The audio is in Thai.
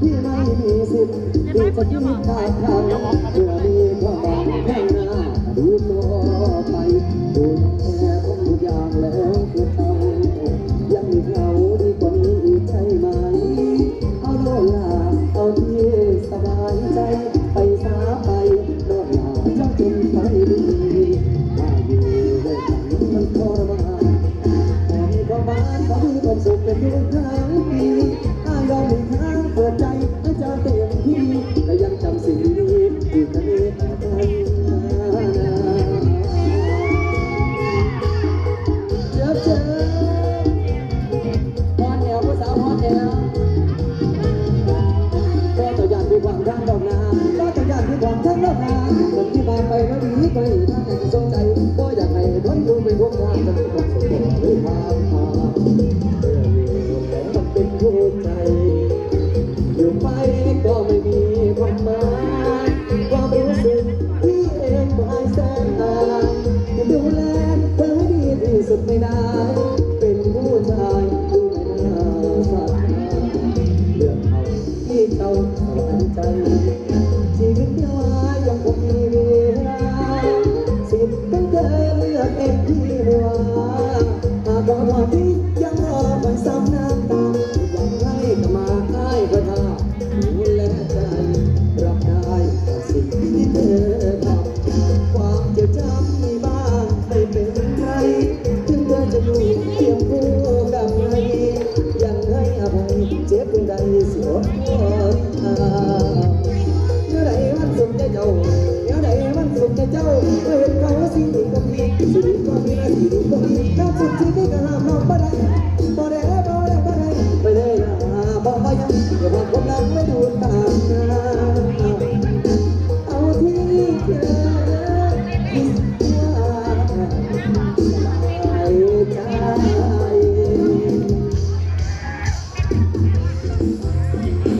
ที่ไม่มีสิทธิ์ที่จะคิดขาดคำเพื่อมีความหวังข้างหน้าดูต่อไปคุณแค่ทำทุกอย่างแล้วก็ทำยังมีเขาดีกว่านี้อีกใช่ไหม เอาโนลาเอาที่สบายใจไปสาไปโนลาเจ้าจนไปดีมาอยู่ด้วยกันมันทรมานขอมีความหวานขอมีความสุขเป็นทุกข์างด้งนดอกนาก็จะยากที่ความทั้งโลกนาคนที่บ้านไปแล้วดีไป เราไปด้ Música